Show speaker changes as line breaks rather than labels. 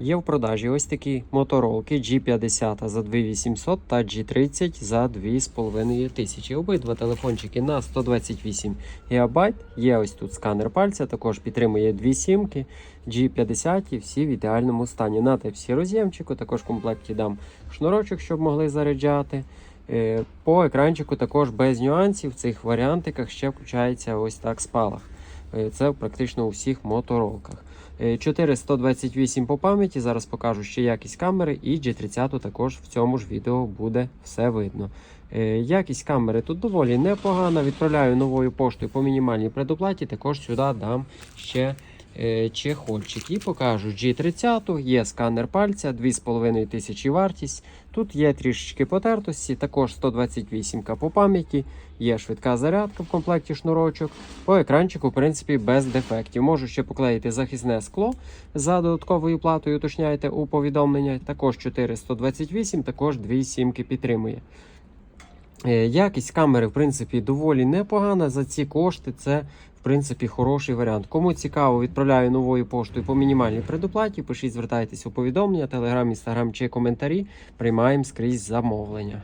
Є в продажі ось такі моторолки G50 за 2800 та G30 за 2500. Обидва телефончики на 128 ГБ. Є ось тут сканер пальця, також підтримує дві сімки. G50 і всі в ідеальному стані. На всі роз'ємчику, також в комплекті дам шнурочок, щоб могли заряджати. Е, По екранчику також без нюансів в цих варіантиках ще включається ось так спалах. Е, Це практично у всіх моторолках. Е, 428 по пам'яті. Зараз покажу ще якість камери, і G30 також в цьому ж відео буде все видно. Е, Якість камери тут доволі непогана. Відправляю новою поштою по мінімальній предоплаті. Також сюди дам ще е, чехольчик. І покажу G30, є сканер пальця, 2500 вартість. Тут є трішечки потертості, також 128 по пам'яті, є швидка зарядка в комплекті шнурочок. По екранчику, в принципі, без дефектів. Можу ще поклеїти захисне скло за додатковою платою, уточняйте у повідомлення. Також 428, також 2 сімки підтримує. Е, Якість камери, в принципі, доволі непогана. За ці кошти це, в принципі, хороший варіант. Кому цікаво, відправляю новою поштою по мінімальній предоплаті. Пишіть, звертайтесь у повідомлення, телеграм, інстаграм чи коментарі. Приймаємо скрізь замовлення.